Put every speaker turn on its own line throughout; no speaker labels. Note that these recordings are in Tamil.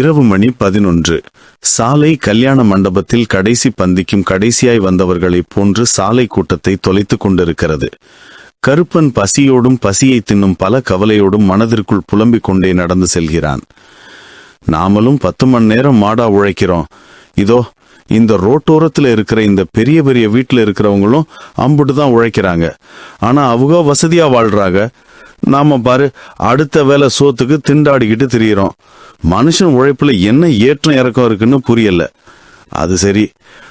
இரவு மணி பதினொன்று. சாலை கல்யாண மண்டபத்தில் கடைசி பந்திக்கும் கடைசியாய் வந்தவர்களைப் போன்று சாலை கூட்டத்தை தொலைத்து கொண்டிருக்கிறது. கருப்பன் பசியோடும் பசியை தின்னும் பல கவலையோடும் மனதிற்குள் புலம்பிக் கொண்டே நடந்து செல்கிறான். நாமளும் பத்து மணி நேரம் மாடா உழைக்கிறோம். இதோ இந்த ரோட்டோரத்துல இருக்கிற இந்த பெரிய பெரிய வீட்டுல இருக்கிறவங்களும் அம்புட்டு தான் உழைக்கிறாங்க. ஆனா அவங்க வசதியா வாழ்கிறாங்க நாம பாரு அடுத்த வேலை சோத்துக்கு திண்டாடிக்கிட்டு திரியிறோம். மனுஷன் உழைப்புல என்ன ஏற்றம் இறக்கம் இருக்குன்னு புரியல. அது சரி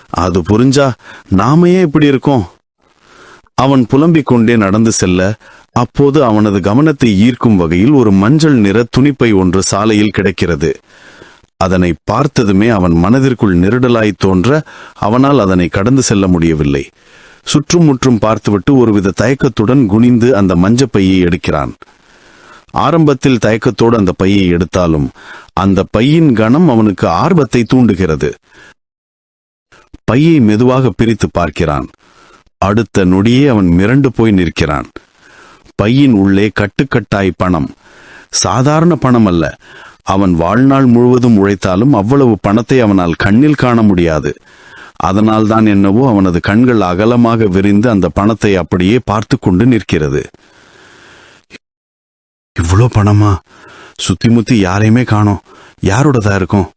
அது புரிஞ்சா நாம ஏன் இப்படி இருக்கோம்? அவன் புலம்பிக் கொண்டே நடந்து செல்ல அப்போது அவனது கவனத்தை ஈர்க்கும் வகையில் ஒரு மஞ்சள் நிற துணிப்பை ஒன்று சாலையில் கிடைக்கிறது. அதனை பார்த்ததுமே அவன் மனதிற்குள் நெருடலாய் தோன்ற அவனால் அதனை கடந்து செல்ல முடியவில்லை. சுற்றும் முற்றும் பார்த்துவிட்டு ஒருவித தயக்கத்துடன் குனிந்து அந்த மஞ்சப்பையை எடுக்கிறான். ஆரம்பத்தில் தயக்கத்தோடு அந்த பையை எடுத்தாலும் அந்த பையின் கணம் அவனுக்கு ஆர்வத்தை தூண்டுகிறது. பையை மெதுவாக பிரித்து பார்க்கிறான். அடுத்த நொடியே அவன் மிரண்டு போய் நிற்கிறான். பையின் உள்ளே கட்டுக்கட்டாய் பணம். சாதாரண பணம் அல்ல. அவன் வாழ்நாள் முழுவதும் உழைத்தாலும் அவ்வளவு பணத்தை அவனால் கண்ணில் காண முடியாது. அதனால்தான் என்னவோ அவனது கண்கள் அகலமாக விரிந்து அந்த பணத்தை அப்படியே பார்த்து கொண்டு நிற்கிறது. இவ்வளோ பணமா? சுத்தி முத்தி யாரையுமே காணோம். யாரோடதா இருக்கும்?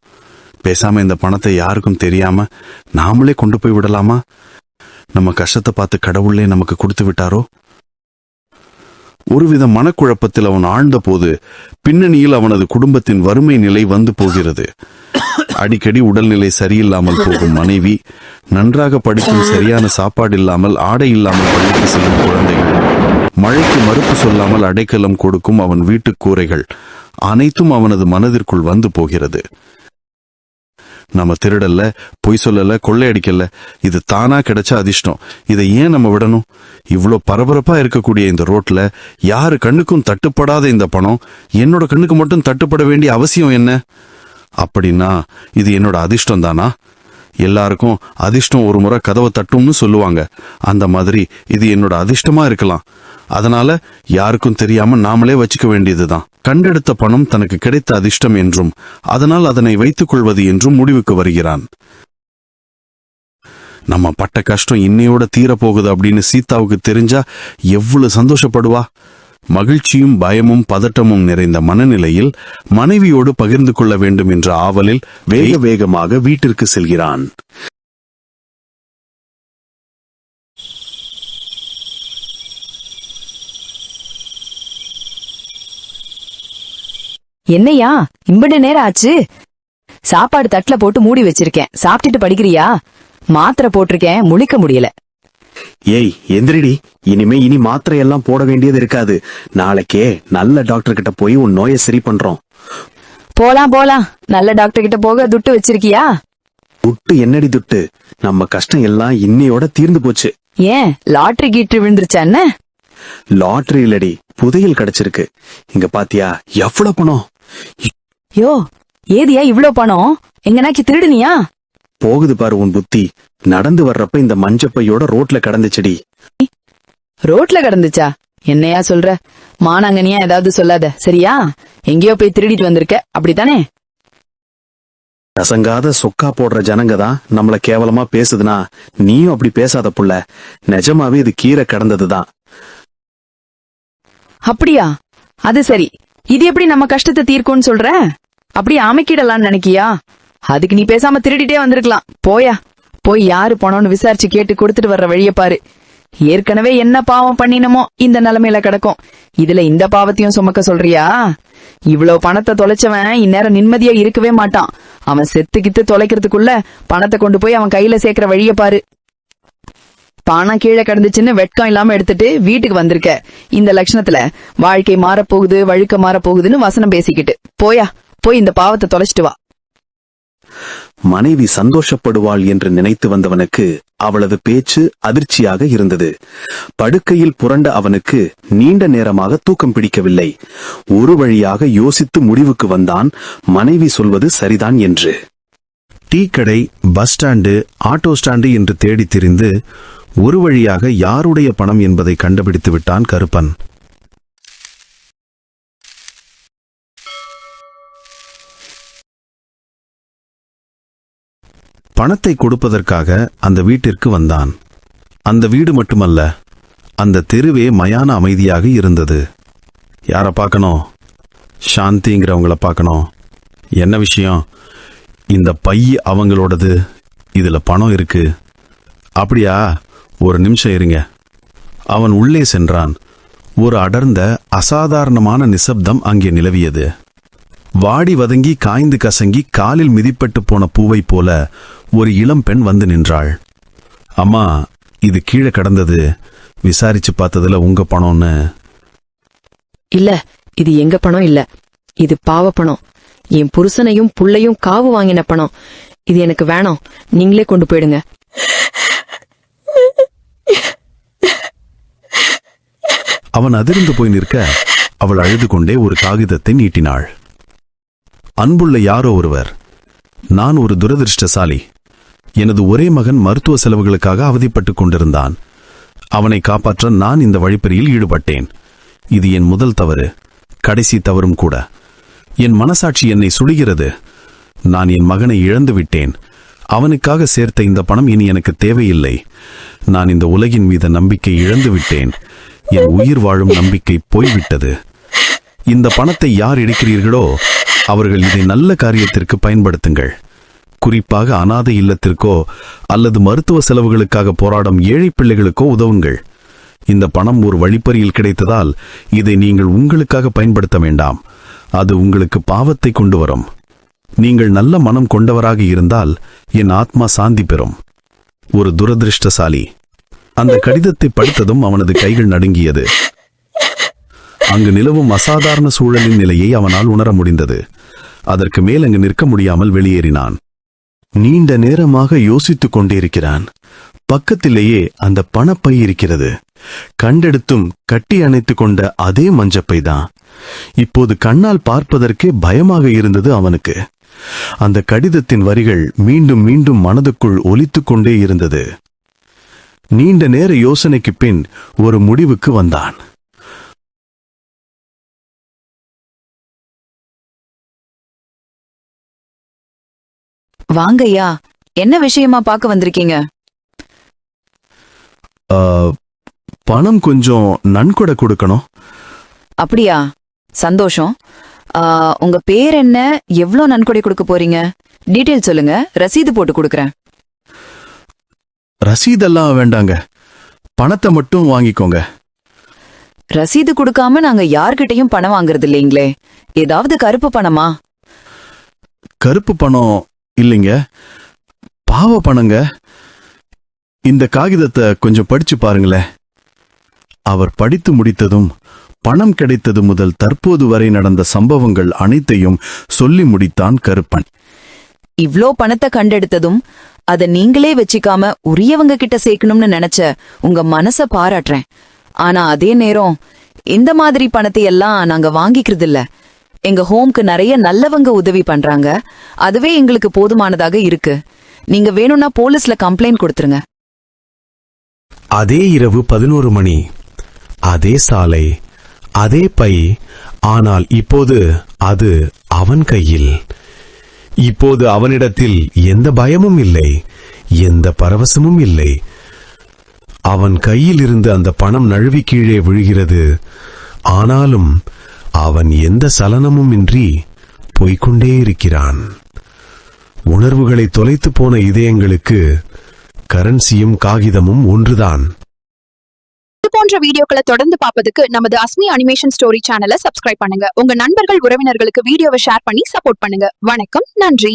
பேசாம இந்த பணத்தை யாருக்கும் தெரியாம நாமளே கொண்டு போய் விடலாமா? நம்ம கஷ்டத்தை பார்த்து கடவுளே நமக்கு கொடுத்து விட்டாரோ? ஒருவித மனக்குழப்பத்தில் அவன் ஆழ்ந்தபோது பின்னணியில் அவனது குடும்பத்தின் வறுமை நிலை வந்து போகிறது. அடிக்கடி உடல்நிலை சரியில்லாமல் போகும் மனைவி நன்றாக படிக்கும் சரியான சாப்பாடு இல்லாமல் ஆடை இல்லாமல் பள்ளிக்கு செல்லும் குழந்தைகள் மழைக்கு மறுப்பு சொல்லாமல் அடைக்கலம் கொடுக்கும் அவன் வீட்டுக் கூரைகள் அனைத்தும் அவனது மனதிற்குள் வந்து போகிறது. நம்ம திருடல்ல பொய் சொல்லல கொள்ளையடிக்கல இது தானா கிடைச்ச அதிர்ஷ்டம். இதை ஏன் நம்ம விடணும்? இவ்வளோ பரபரப்பா இருக்கக்கூடிய இந்த ரோட்ல யாரு கண்ணுக்கும் தட்டுப்படாத இந்த பணம்? என்னோட கண்ணுக்கு மட்டும் தட்டுப்பட வேண்டிய அவசியம் என்ன? அப்படின்னா இது என்னோட அதிர்ஷ்டம் தானா? எல்லாருக்கும் அதிர்ஷ்டம் ஒரு முறை கதவை தட்டும்னு சொல்லுவாங்க. அந்த மாதிரி இது என்னோட அதிர்ஷ்டமா இருக்கலாம். அதனால யாருக்கும் தெரியாம நாமளே வச்சுக்க வேண்டியதுதான். கண்டெடுத்த பணம் தனக்கு கிடைத்த அதிர்ஷ்டம் என்றும் அதனால் அதனை வைத்துக் கொள்வது என்றும் முடிவுக்கு வருகிறான். நம்ம பட்ட கஷ்டம் இன்னையோட தீரப்போகுது அப்படின்னு சீதாவுக்கு தெரிஞ்சா எவ்வளவு சந்தோஷப்படுவா? மகிழ்ச்சியும் பயமும் பதட்டமும் நிறைந்த மனநிலையில் மனைவியோடு பகிர்ந்து கொள்ள வேண்டும் என்ற ஆவலில் வேக வேகமாக வீட்டிற்கு செல்கிறான்.
என்னையா? இம்படு நேரம் ஆச்சு? சாப்பாடு தட்டுல போட்டு மூடி வச்சிருக்கேன். சாப்பிட்டுட்டு படிக்கிறியா? மாத்திரை போட்டிருக்கேன். முழிக்க முடியல.
ஏய் எந்திரிடி. இனிமே இனி மாத்திரை எல்லாம் போட வேண்டியது இருக்காது. நாளைக்கே நல்ல டாக்டர் கிட்ட போய் உன் நோயை சரி பண்றோம்.
போலாம் போலாம். நல்ல டாக்டர் கிட்ட போக துட்டு வச்சிருக்கியா?
துட்டு என்னடி துட்டு? நம்ம கஷ்டம் எல்லாம் இன்னையோட தீர்ந்து போச்சு.
ஏன்? லாட்டரி கீட்டு விழுந்துருச்சா என்ன?
லாட்டரி இல்லடி. புதையல் கிடைச்சிருக்கு. இங்க பாத்தியா எவ்வளவு பணம்?
யோ ஏதியா இவ்ளோ பணம்? எங்கனாக்கி திருடுனியா?
போகுது பாரு உன் புத்தி. நடந்து வர்றப்ப இந்த மஞ்சப்பையோட ரோட்ல கடந்துச்சுடி.
ரோட்ல கிடந்துச்சா? என்னையா சொல்ற? மானாங்கனியா ஏதாவது சொல்லாத சரியா? எங்கேயோ போய் திருடிட்டு வந்திருக்க அப்படித்தானே?
கசங்காத சொக்கா போடுற ஜனங்க தான் நம்மள கேவலமா பேசுதுன்னா நீயும் அப்படி பேசாத புள்ள. நிஜமாவே இது கீரை கடந்ததுதான்
அப்படியா? அது சரி. இது எப்படி நம்ம கஷ்டத்தை தீர்க்கும்னு சொல்ற? அப்படி அமைக்கிடலாம்னு நினைக்கியா? அதுக்கு நீ பேசாம திருடிட்டே வந்திருக்கலாம். போயா. போய் யாரு பணம்னு விசாரிச்சு கேட்டு கொடுத்துட்டு வர்ற வழிய பாரு. ஏற்கனவே என்ன பாவம் பண்ணினமோ இந்த நிலைமையில கிடக்கும். இதுல இந்த பாவத்தையும் சுமக்க சொல்றியா? இவ்வளவு பணத்தை தொலைச்சவன் இந்நேரம் நிம்மதியா இருக்கவே மாட்டான். அவன் செத்து கித்து தொலைக்கிறதுக்குள்ள பணத்தை கொண்டு போய் அவன் கையில சேர்க்கிற வழிய பாரு. பணம் கீழே கிடந்துச்சுன்னு வெட்கம் இல்லாம எடுத்துட்டு வீட்டுக்கு வந்திருக்க. இந்த லட்சணத்துல வாழ்க்கை மாறப்போகுது வழுக்க மாறப்போகுதுன்னு வசனம் பேசிக்கிட்டு. போயா. போய் இந்த பாவத்தை தொலைச்சிட்டு வா.
மனைவி சந்தோஷப்படுவாள் என்று நினைத்து வந்தவனுக்கு அவளது பேச்சு அதிர்ச்சியாக இருந்தது. படுக்கையில் புரண்ட அவனுக்கு நீண்ட நேரமாக தூக்கம் பிடிக்கவில்லை. ஒரு வழியாக யோசித்து முடிவுக்கு வந்தான். மனைவி சொல்வது சரிதான் என்று.
டீ கடை பஸ் ஸ்டாண்டு ஆட்டோ ஸ்டாண்டு என்று தேடித் திரிந்து ஒரு வழியாக யாருடைய பணம் என்பதை கண்டுபிடித்து விட்டான் கருப்பன். பணத்தை கொடுப்பதற்காக அந்த வீட்டிற்கு வந்தான். அந்த வீடு மட்டுமல்ல அந்த தெருவே மயான அமைதியாக இருந்தது. யாரை பார்க்கணும்? சாந்திங்கிறவங்கள பார்க்கணும். என்ன விஷயம்? இந்த பை அவங்களோடது இதுல பணம் இருக்கு. அப்படியா? ஒரு நிமிஷம் இருங்க. அவன் உள்ளே சென்றான். ஒரு அடர்ந்த அசாதாரணமான நிசப்தம் அங்கே நிலவியது. வாடி வதங்கி காய்ந்து கசங்கி காலில் மிதிப்பட்டு போன பூவை போல ஒரு இளம் பெண் வந்து நின்றாள். அம்மா இது கீழே கடந்தது. விசாரிச்சு பார்த்ததுல உங்க பணம்னு.
இல்ல இது எங்க பணம் இல்ல. இது பாவ பணம். என் புருஷனையும் புள்ளையும் காவு வாங்கின பணம். இது எனக்கு வேணாம். நீங்களே கொண்டு போயிடுங்க.
அவன் அதிர்ந்து போய் நிற்க அவள் அழுது கொண்டே ஒரு காகிதத்தை நீட்டினாள். அன்புள்ள யாரோ ஒருவர். நான் ஒரு துரதிருஷ்டசாலி. எனது ஒரே மகன் மருத்துவ செலவுகளுக்காக அவதிப்பட்டுக் கொண்டிருந்தான். அவனை காப்பாற்ற நான் இந்த வழிப்பறியில் ஈடுபட்டேன். இது என் முதல் தவறு. கடைசி தவறும் கூட. என் மனசாட்சி என்னை சுடுகிறது. நான் என் மகனை இழந்து விட்டேன். அவனுக்காக சேர்த்த இந்த பணம் இனி எனக்கு தேவையில்லை. நான் இந்த உலகின் மீது நம்பிக்கை இழந்து விட்டேன். என் உயிர் வாழும் நம்பிக்கை போய்விட்டது. இந்த பணத்தை யார் எடுக்கிறீர்களோ அவர்கள் இதை நல்ல காரியத்திற்கு பயன்படுத்துங்கள். குறிப்பாக அனாதை இல்லத்திற்கோ அல்லது மருத்துவ செலவுகளுக்காக போராடும் ஏழை பிள்ளைகளுக்கோ உதவுங்கள். இந்த பணம் ஒரு வழிப்பறியில் கிடைத்ததால் இதை நீங்கள் உங்களுக்காக பயன்படுத்த வேண்டாம். அது உங்களுக்கு பாவத்தை கொண்டு வரும். நீங்கள் நல்ல மனம் கொண்டவராக இருந்தால் என் ஆத்மா சாந்தி பெறும். ஒரு துரதிருஷ்டசாலி. அந்த கடிதத்தை படித்ததும் அவனது கைகள் நடுங்கியது. அங்கு நிலவும் அசாதாரண சூழலின் நிலையை அவனால் உணர முடிந்தது. அதற்கு மேல் அங்கு நிற்க முடியாமல் வெளியேறினான். நீண்ட நேரமாக யோசித்துக் கொண்டிருக்கிறான். பக்கத்திலேயே அந்த பணப்பை இருக்கிறது. கண்டெடுத்தும் கட்டி அணைத்து கொண்ட அதே மஞ்சப்பை தான். இப்போது கண்ணால் பார்ப்பதற்கே பயமாக இருந்தது அவனுக்கு. அந்த கடிதத்தின் வரிகள் மீண்டும் மீண்டும் மனதுக்குள் ஒலித்துக் கொண்டே இருந்தது. நீண்ட நேர யோசனைக்கு பின் ஒரு முடிவுக்கு வந்தான்.
வாங்கய்யா என்ன விஷயமா பார்க்க வந்திருக்கீங்க?
பணம் கொஞ்சம் நன்கொடை கொடுக்கணும்.
அப்படியா? சந்தோஷம். உங்க பேர் என்ன? எவ்ளோ நன்கொடை கொடுக்க போறீங்க? டீட்டெயில் சொல்லுங்க. ரசீது போட்டு கொடுக்கறேன்.
ரசீதெல்லாம் வேண்டாங்க. பணத்தை மட்டும் வாங்கிக்கோங்க.
ரசீது கொடுக்காம நாங்க யார்கிட்டயும் பணம் வாங்குறது இல்லைங்களே. ஏதாவது கருப்பு பணமா?
கருப்பு பணம் இல்லைங்க. பாவ பணங்க இந்த காகிதத்தை கொஞ்சம் படிச்சு பாருங்களேன். அவர் படித்து முடித்ததும் பணம் கிடைத்தது முதல் தற்போது வரை நடந்த சம்பவங்கள் அனைத்தையும் சொல்லி முடித்தான் கருப்பன்.
இவ்ளோ பணத்தை கண்டெடுத்ததும் அத நீங்களே வச்சுக்காம உரியவங்க கிட்ட சேர்க்கணும்னு நினைச்ச உங்க மனச பாராட்டுறேன். ஆனா அதே நேரம் இந்த மாதிரி பணத்தை எல்லாம் நாங்க வாங்கிக்கிறது இல்ல எங்க ஹோம்க்கு நிறைய நல்லவங்க உதவி பண்றாங்க. அதுவே எங்களுக்கு போதுமானதாக இருக்கு. நீங்க வேணும்னா போலீஸ்ல கம்ப்ளைண்ட் கொடுத்துருங்க.
அதே இரவு பதினோரு மணி. அதே சாலை அதே பை. ஆனால் இப்போது அது அவன் கையில். இப்போது அவனிடத்தில் எந்த பயமும் இல்லை. எந்த பரவசமும் இல்லை. அவன் கையில் இருந்து அந்த பணம் நழுவி கீழே விழுகிறது. ஆனாலும் அவன் எந்த சலனமும் இன்றி போய்க்கொண்டே இருக்கிறான். உணர்வுகளை தொலைத்து போன இதயங்களுக்கு கரன்சியும் காகிதமும் ஒன்றுதான்.
இது போன்ற வீடியோக்களை தொடர்ந்து பார்ப்பதுக்கு நமது அஸ்மி அனிமேஷன் ஸ்டோரி சேனலை சப்ஸ்கிரைப் பண்ணுங்க. உங்க நண்பர்கள் உறவினர்களுக்கு வீடியோவை ஷேர் பண்ணி சப்போர்ட் பண்ணுங்க. வணக்கம் நன்றி.